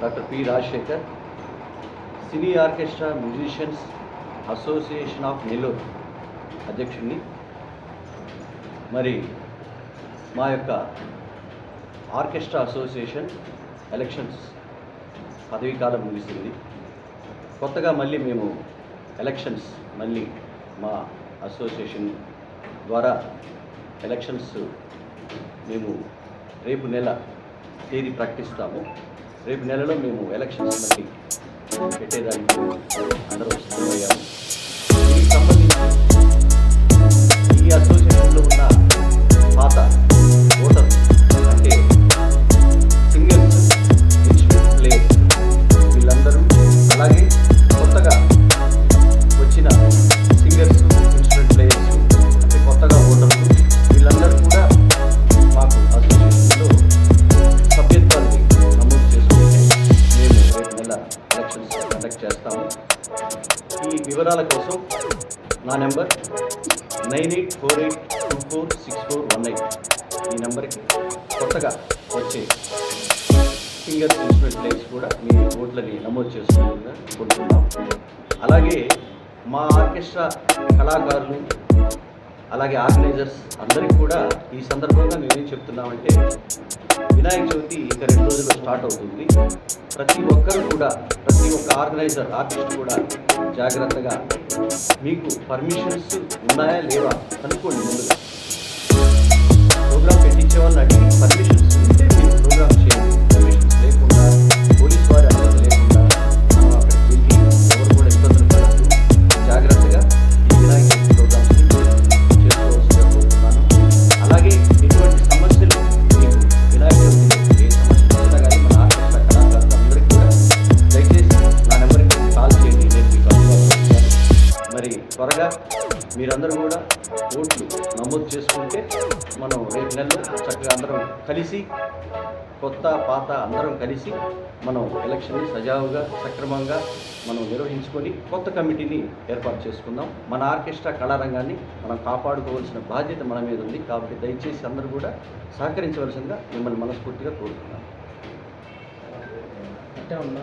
Doctor P Rajasekhar cine orchestra musicians association of Nellore అధ్యక్షుడిని. మరి మా యొక్క ఆర్కెస్ట్రా అసోసియేషన్ ఎలక్షన్స్ పదవీ కాలం ముగిసింది. కొత్తగా మళ్ళీ మేము ఎలక్షన్స్ మళ్ళీ మా అసోసియేషన్ ద్వారా ఎలక్షన్స్ మేము రేపు నెల తేదీ ప్రకటిస్తాము. రేపు నెలలో మేము ఎలక్షన్స్ మళ్ళీ పెట్టేదానికి అందరూ సిద్ధమయ్యాము. ఈ వివరాల కోసం నా number nine eight four eight two four six four one eight. ఈ నెంబర్కి కొత్తగా వచ్చే ఫింగర్ ఇన్స్ట్రుమెంట్ ప్లేయర్స్ కూడా మీ ఓట్లని నమోదు చేసుకోవాలని కోరుతున్నాం. అలాగే మా ఆర్కెస్ట్రా కళాకారులు అలాగే ఆర్గనైజర్స్ అందరికీ కూడా ఈ సందర్భంగా మేమేం చెప్తున్నామంటే వినాయక చవితి ఇంకా రెండు రోజుల్లో స్టార్ట్ అవుతుంది. ప్రతి ఒక్కరు కూడా ప్రతి ఒక్క ఆర్గనైజర్ ఆర్టిస్ట్ కూడా జాగ్రత్తగా మీకు పర్మిషన్స్ ఉన్నాయా లేవా అనుకోండి ముందుగా. ప్రోగ్రామ్ పెట్టించే వాళ్ళని అడిగి పర్మిషన్స్ ఉంటే త్వరగా మీరందరూ కూడా ఓట్లు నమోదు చేసుకుంటే మనం రేపు నెలలో చక్కగా అందరం కలిసి కొత్త పాత అందరం కలిసి మనం ఎలక్షన్ని సజావుగా సక్రమంగా మనం నిర్వహించుకొని కొత్త కమిటీని ఏర్పాటు చేసుకుందాం. మన ఆర్కెస్ట్రా కళారంగాన్ని మనం కాపాడుకోవాల్సిన బాధ్యత మన మీద ఉంది. కాబట్టి దయచేసి అందరూ కూడా సహకరించవలసిందిగా మిమ్మల్ని మనస్ఫూర్తిగా కోరుతున్నాం అంటే ఉన్నా